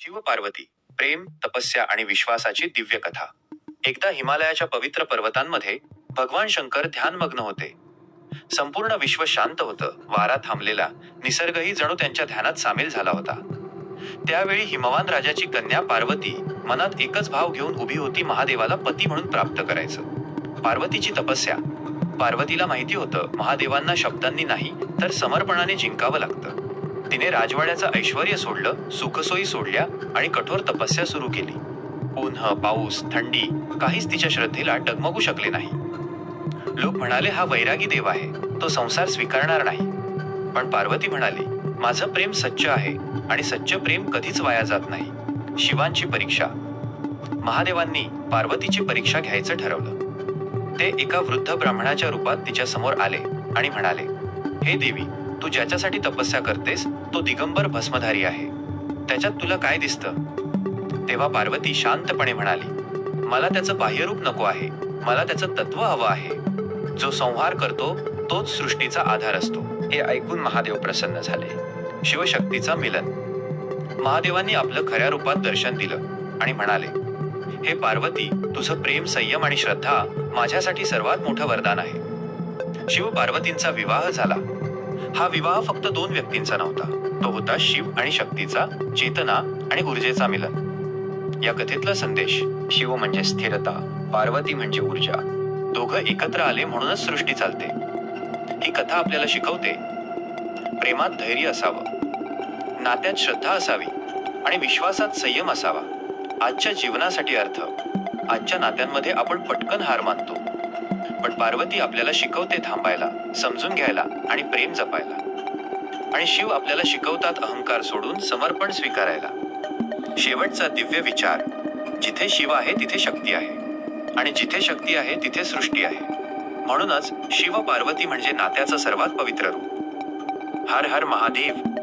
शिव पार्वती प्रेम तपस्या आणि विश्वासाची दिव्य कथा एकदा हिमालयाच्या पवित्र पर्वतांमध्ये भगवान शंकर ध्यानमग्न होते. संपूर्ण विश्व शांत होतं. वारा थांबलेला निसर्गही जणू त्यांच्या ध्यानात सामील झाला होता. त्यावेळी हिमवान राजाची कन्या पार्वती मनात एकच भाव घेऊन उभी होती महादेवाला पती म्हणून प्राप्त करायचं. पार्वतीची तपस्या. पार्वतीला माहिती होतं महादेवांना शब्दांनी नाही तर समर्पणाने जिंकावं लागतं. तिने राजवाड्याचं ऐश्वर सोडलं सुखसोयी सोडल्या आणि कठोर तपस्या सुरू केली. ऊन्ह पाऊस थंडी काहीच तिच्या श्रद्धेला डगमगू शकले नाही. लोक म्हणाले हा वैरागी देव आहे. तो संसार स्वीकारणार नाही. पण पार्वती म्हणाली माझं प्रेम सच्च आहे आणि सच्च प्रेम कधीच वाया जात नाही. शिवांची परीक्षा. महादेवांनी पार्वतीची परीक्षा घ्यायचं ठरवलं. ते एका वृद्ध ब्राह्मणाच्या रूपात तिच्या समोर आले आणि म्हणाले हे देवी तू ज्याच्यासाठी तपस्या करतेस तो दिगंबर भस्मधारी आहे. त्याच्यात तुला काय दिसतं? तेव्हा पार्वती शांतपणे म्हणाली मला त्याचं बाह्यरूप नको आहे. मला त्याचं तत्व हवं आहे. जो संहार करतो तोच सृष्टीचा आधार असतो. हे ऐकून महादेव प्रसन्न झाले. शिवशक्तीचा मिलन. महादेवांनी आपलं खऱ्या रूपात दर्शन दिलं आणि म्हणाले हे पार्वती तुझं प्रेम संयम आणि श्रद्धा माझ्यासाठी सर्वात मोठं वरदान आहे. शिव पार्वतींचा विवाह झाला. हा विवाह फक्त दोन व्यक्तींचा नव्हता. तो होता शिव आणि शक्तीचा चेतना आणि ऊर्जेचा मिलन. या कथेतला संदेश शिव म्हणजे स्थिरता पार्वती म्हणजे ऊर्जा. दोघं एकत्र आले म्हणूनच सृष्टी चालते. ही कथा आपल्याला शिकवते. प्रेमात धैर्य असावं. नात्यात श्रद्धा असावी आणि विश्वासात संयम असावा. आजच्या जीवनासाठी अर्थ. आजच्या नात्यांमध्ये आपण पटकन हार मानतो. पण पार्वती आपल्याला शिकवते थांबायला समजून घ्यायला आणि प्रेम जपायला. आणि शिव आपल्याला शिकवतात अहंकार सोडून समर्पण स्वीकारायला. शेवटचा दिव्य विचार जिथे शिव आहे तिथे शक्ती आहे. आणि जिथे शक्ती आहे तिथे सृष्टी आहे. म्हणूनच शिव पार्वती म्हणजे नात्याचं सर्वात पवित्र रूप. हर हर महादेव